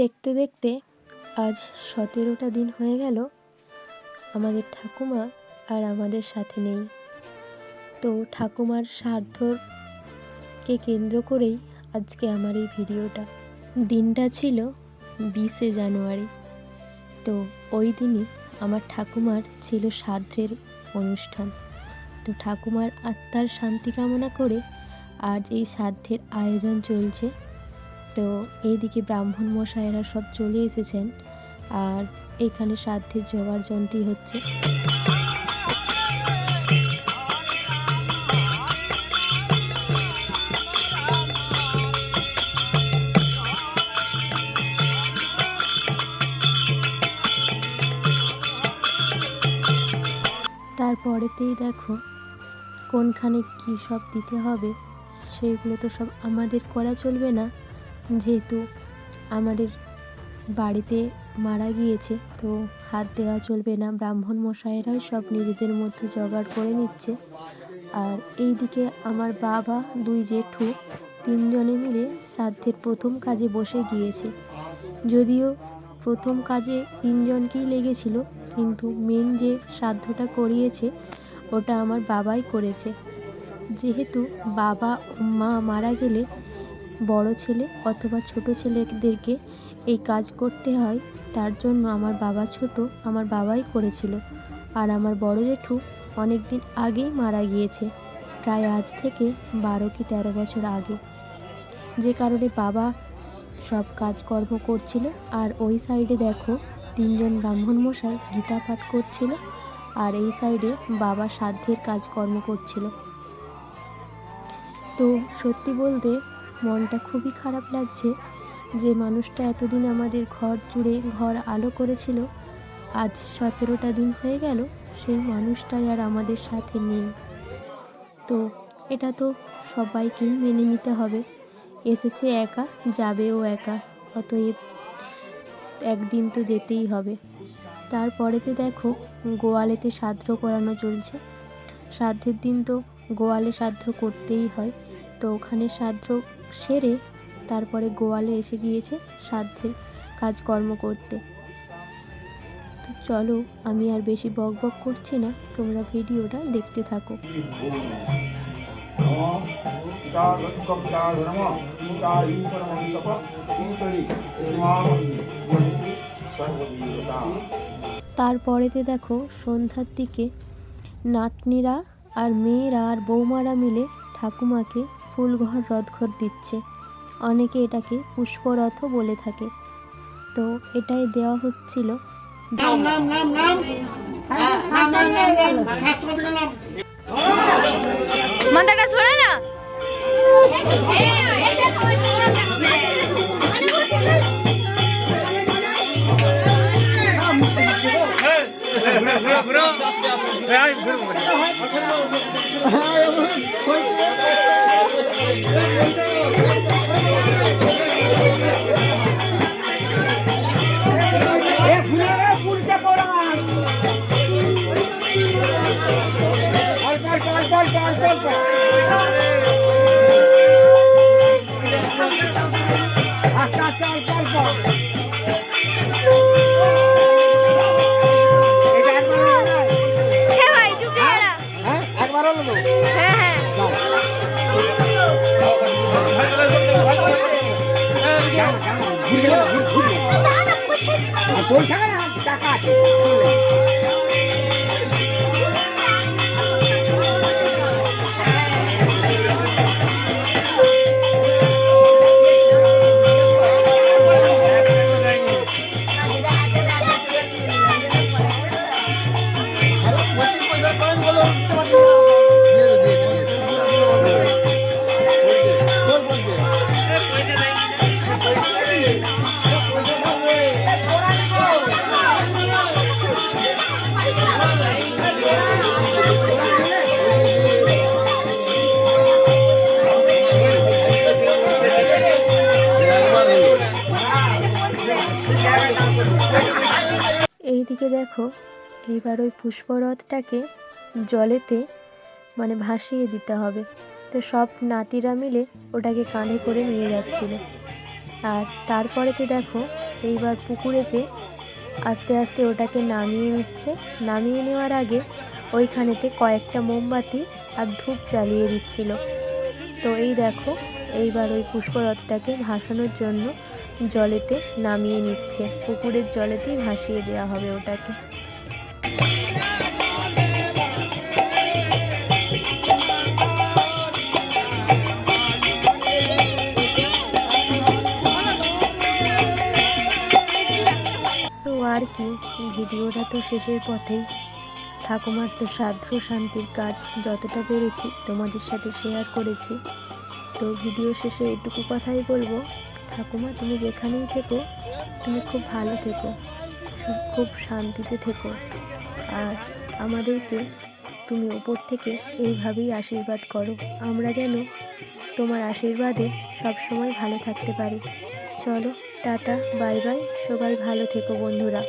দেখতে দেখতে আজ সতেরোটা দিন হয়ে গেল, আমাদের ঠাকুমা আর আমাদের সাথে নেই। তো ঠাকুমার সার্থকে কেন্দ্র করেই আজকে আমার এই ভিডিওটা। দিনটা ছিল বিশে জানুয়ারি। তো ওই দিনই আমার ঠাকুমার ছিল শ্রাদ্ধের অনুষ্ঠান। তো ঠাকুমার আত্মার শান্তি কামনা করে আজ এই শ্রাদ্ধের আয়োজন চলছে। তো এইদিকে ব্রাহ্মণ মশাইরা সব চলে এসেছেন আর এখানে শ্রাদ্ধের জোগাড় যন্ত্রী হচ্ছে। তারপরেতেই দেখো কোনখানে কী সব দিতে হবে, সেগুলো তো সব আমাদের করা চলবে না। যেহেতু আমাদের বাড়িতে মারা গিয়েছে, তো হাত দেওয়া চলবে না। ব্রাহ্মণ মশাইরাই সব নিজেদের মধ্যে জোগাড় করে নিচ্ছে। আর এই দিকে আমার বাবা, দুই জেঠু, তিনজনে মিলে শ্রাদ্ধের প্রথম কাজে বসে গিয়েছে। যদিও প্রথম কাজে তিনজনকেই লেগেছিল, কিন্তু মেন যে শ্রাদ্ধটা করিয়েছে, ওটা আমার বাবাই করেছে। যেহেতু বাবা মা মারা গেলে বড় ছেলে অথবা ছোট ছেলেদেরকে এই কাজ করতে হয়, তার জন্য আমার বাবা ছোট, আমার বাবাই করেছিল। আর আমার বড় জেঠু অনেক দিন আগেই মারা গিয়েছে, প্রায় আজ থেকে বারো কি তেরো বছর আগে। যে কারণে বাবা সব কাজকর্ম করছিল, আর ওই সাইডে দেখো তিনজন ব্রাহ্মণ মশাই গীতা পাঠ করছিল, আর এই সাইডে বাবা সাধ্যের কাজকর্ম করছিল। তো সত্যি বলতে মনটা খুবই খারাপ লাগছে যে মানুষটা এতদিন আমাদের ঘর জুড়ে ঘর আলো করেছিল। আজ সতেরোটা দিন হয়ে গেল, সেই মানুষটাই আর আমাদের সাথে নেই। তো এটা তো সবাইকেই মেনে নিতে হবে। এসেছে একা, যাবেও একা, অতএব একদিন তো যেতেই হবে। তারপরেতে দেখো, গোয়ালেতে শ্রাদ্ধ করানো চলছে। শ্রাদ্ধের দিন তো গোয়ালে শ্রাদ্ধ করতেই হয়। তো ওখানে শ্রাদ্ধ সেরে তারপরে গোয়ালে এসে গিয়েছে শ্রাদ্ধের কাজকর্ম করতে। তো চলো, আমি আর বেশি বক বক করছি না, তোমরা ভিডিওটা দেখতে থাকো। তারপরেতে দেখো, সন্ধ্যার দিকে নাতনিরা আর মেয়েরা আর বৌমারা মিলে ঠাকুমাকে ফুলঘর রথঘর দিচ্ছে। অনেকে এটাকে পুষ্পরথও বলে থাকে। তো এটাই দেওয়া হচ্ছিল। মাথাটা সরে না। হ্যাঁ Thank you. টাকা আছে এইদিকে দেখো এইবার ওই পুষ্পরথটাকে জলেতে মানে ভাসিয়ে দিতে হবে। তো সব নাতিরা মিলে ওটাকে কাঁধে করে নিয়ে যাচ্ছিল। আর তারপরেতে দেখো, এইবার পুকুরেতে আস্তে আস্তে ওটাকে নামিয়ে নিচ্ছে। নামিয়ে নেওয়ার আগে ওইখানেতে কয়েকটা মোমবাতি আর ধূপ জ্বালিয়ে দিচ্ছিল। তো এই দেখো, এইবার ওই পুষ্পরথটাকে ভাসানোর জন্য জলেতে নামিয়ে নিচ্ছে। পুকুরের জলেতেই ভাসিয়ে দেওয়া হবে ওটাকে। আর কি, ভিডিওটা তো শেষের পথেই। ঠাকুমার তো সাধ্য শান্তির কাজ যতটা পেরেছি তোমাদের সাথে শেয়ার করেছি। তো ভিডিও শেষে এটুকু কথাই বলব ঠাকুমা, তুমি যেখানেই থেকো, তুমি খুব ভালো থেকো খুব শান্তিতে থেকো। আর আমাদেরকে তুমি ওপর থেকে এইভাবেই আশীর্বাদ করো। আমরা যেন তোমার আশীর্বাদে সবসময় ভালো থাকতে পারি। চলো, টাটা, বাই বাই, সবাই ভালো থেকো বন্ধুরা।